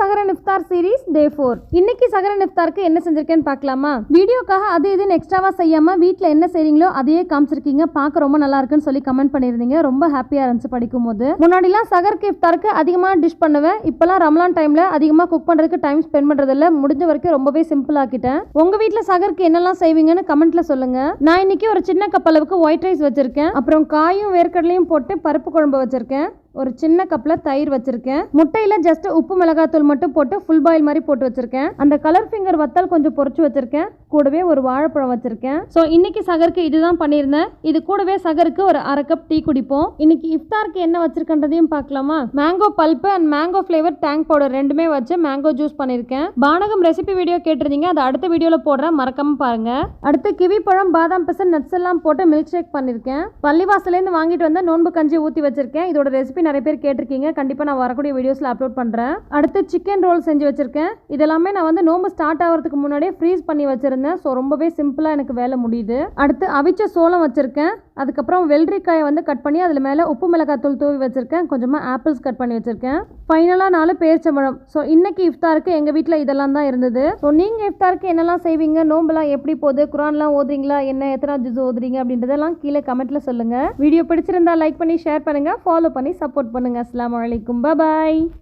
சகரன் இஃப்தார் series day four இன்னைக்கு சகரன் இஃப்தாருக்கு என்ன செஞ்சிருக்கேன்னு பார்க்கலாமா? வீடியோக்காக அது இதுன்னு எக்ஸ்ட்ராவா செய்யாம வீட்டில் என்ன செய்றீங்களோ அதையே காமிச்சிருக்கீங்க. பார்க்க ரொம்ப நல்லா இருக்குன்னு சொல்லி கமெண்ட் பண்ணியிருந்தீங்க. ரொம்ப ஹாப்பியா இருந்துச்சு படிக்கும் போது முன்னாடிலாம் சகருக்கு இஃப்தாருக்கு அதிகமாக டிஷ் பண்ணுவேன். இப்பெல்லாம் ரம்லான் டைம்ல அதிகமாக குக் பண்றதுக்கு டைம் ஸ்பெண்ட் பண்றதில்ல. முடிஞ்ச வரைக்கும் ரொம்பவே சிம்பிள் ஆக்கிட்டேன். உங்க வீட்டில் சகருக்கு என்னெல்லாம் செய்வீங்கன்னு கமெண்ட்ல சொல்லுங்க. நான் இன்னைக்கு ஒரு சின்ன கப் அளவுக்கு ஒயிட் ரைஸ் வச்சிருக்கேன். அப்புறம் காயும் வேர்க்கடலையும் போட்டு பருப்பு குழம்பு வச்சிருக்கேன். ஒரு சின்ன கப்பில் தயிர் வச்சுருக்கேன். முட்டையில் ஜஸ்ட் உப்பு மிளகாத்தூள் மட்டும் போட்டு ஃபுல் பாயில் மாதிரி போட்டு வச்சுருக்கேன். அந்த கலர் ஃபிங்கர் வத்தல் கொஞ்சம் பொறிச்சு வச்சுருக்கேன். கூடவே ஒரு வாழைப்பழம் வச்சிருக்கேன். ஸோ இன்னைக்கு சகருக்கு இதுதான் பண்ணியிருந்தேன். இது கூடவே சகருக்கு ஒரு அரை கப் டீ குடிப்போம். இன்னைக்கு இஃப்தாருக்கு என்ன வச்சிருக்கன்றதையும் பார்க்கலாமா? Mango pulp and mango flavour Tang powder ரெண்டுமே வச்சு மேங்கோ ஜூஸ் பண்ணியிருக்கேன். பானகம் ரெசிபி வீடியோ கேட்டிருந்தீங்க. அதை அடுத்த வீடியோவில் போடுறேன். மறக்காம பாருங்க. அடுத்து கிவி பழம் பாதாம் பிசன் நட்ஸ் எல்லாம் போட்டு மில்க் ஷேக் பண்ணியிருக்கேன். பள்ளிவாசலேருந்து வாங்கிட்டு வந்த நோன்பு கஞ்சி ஊற்றி வச்சிருக்கேன். இதோட ரெசிபி நிறைய பேர் கேட்டிருக்கீங்க. கண்டிப்பாக நான் வரக்கூடிய வீடியோஸில் அப்லோட் பண்ணுறேன் அடுத்து சிக்கன் ரோல் செஞ்சு வச்சிருக்கேன். இதெல்லாமே நான் வந்து நோன்பு ஸ்டார்ட் ஆகிறதுக்கு முன்னாடியே ஃப்ரீஸ் பண்ணி வச்சிருந்தேன். ஸோ ரொம்பவே சிம்பிளாக எனக்கு வேலை முடியுது. அடுத்து அவிச்ச சோளம் வச்சுருக்கேன். அதுக்கப்புறம் வெள்ளரிக்காயை வந்து கட் பண்ணி அதில் மேலே உப்பு மிளகாத்தூள் தூவி வச்சுருக்கேன். கொஞ்சமாக ஆப்பிள்ஸ் கட் பண்ணி வச்சுருக்கேன். ஃபைனலாக நாலு பேரிச்சம்பழம். ஸோ இன்றைக்கி இஃப்தாருக்கு எங்கள் வீட்டில் இதெல்லாம் தான் இருந்தது. ஸோ நீங்கள் இஃப்தாருக்கு என்னெல்லாம் செய்வீங்க? நோம்பெல்லாம் எப்படி போகுது? குரான்லாம் ஓதுறீங்களா? என்ன எத்தனை ஜூஸ் ஓதுறீங்க? அப்படின்றதெல்லாம் கீழே கமெண்ட்டில் சொல்லுங்கள் வீடியோ பிடிச்சிருந்தா லைக் பண்ணி ஷேர் பண்ணுங்கள் ஃபாலோ பண்ணி சப்போர்ட் பண்ணுங்கள் அஸ்லாம் வலைக்கும் பாய்